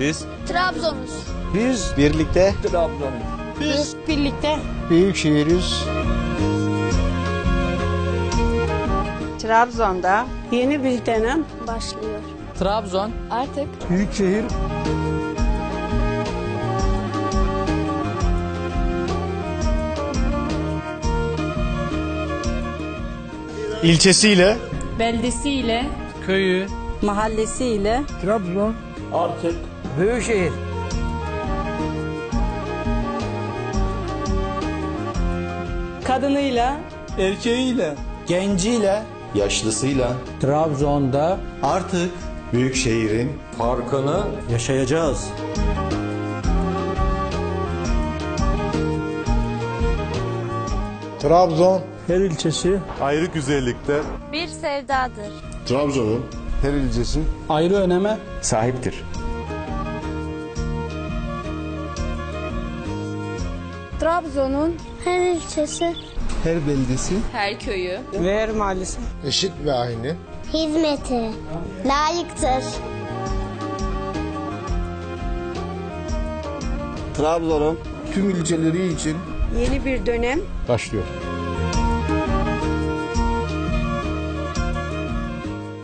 Biz Trabzonuz. Biz birlikte Biz birlikte. büyük şehiriz. Trabzon'da yeni bir dönem Başlıyor. Trabzon Artık Büyük şehir ilçesiyle beldesiyle, köyü, mahallesiyle Trabzon artık büyük şehir. kadınıyla Erkeğiyle, genciyle yaşlısıyla Trabzon'da artık büyük şehrin farkını yaşayacağız. Trabzon her ilçesi ayrı güzellikte bir sevdadır. Trabzon'un her ilçesi ayrı öneme sahiptir. Trabzon'un her ilçesi Her beldesi her köyü, ve her mahallesi. eşit ve aynı. hizmeti layıktır. Trabzon'un tüm ilçeleri için Yeni bir dönem başlıyor.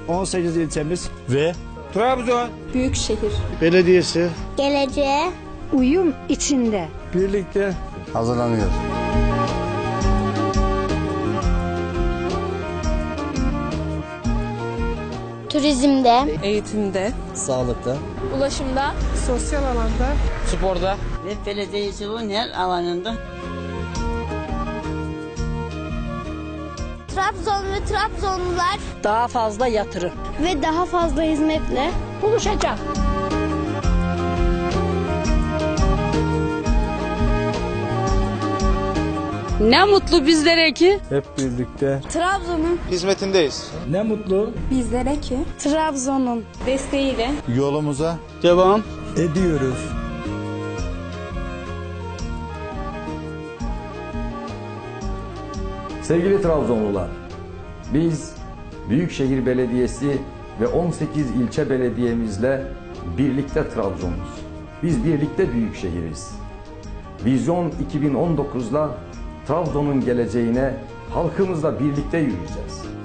18 ilçemiz ve Trabzon büyük şehir. Belediyesi Geleceğe uyum içinde. birlikte hazırlanıyor. turizmde, Eğitimde, sağlıkta. Ulaşımda, Sosyal alanda. Sporda, ve belediyeciliğin her alanında. Trabzon ve Trabzonlular daha fazla yatırım. ve daha fazla hizmetle buluşacak. Ne mutlu bizlere ki hep birlikte Trabzon'un hizmetindeyiz. ne mutlu bizlere ki Trabzon'un desteğiyle Yolumuza devam ediyoruz. Sevgili Trabzonlular, biz Büyükşehir Belediyesi ve 18 ilçe belediyemizle birlikte Trabzonuz. Biz birlikte büyük şehiriz. Vizyon 2019'la Trabzon'un geleceğine halkımızla birlikte yürüyeceğiz.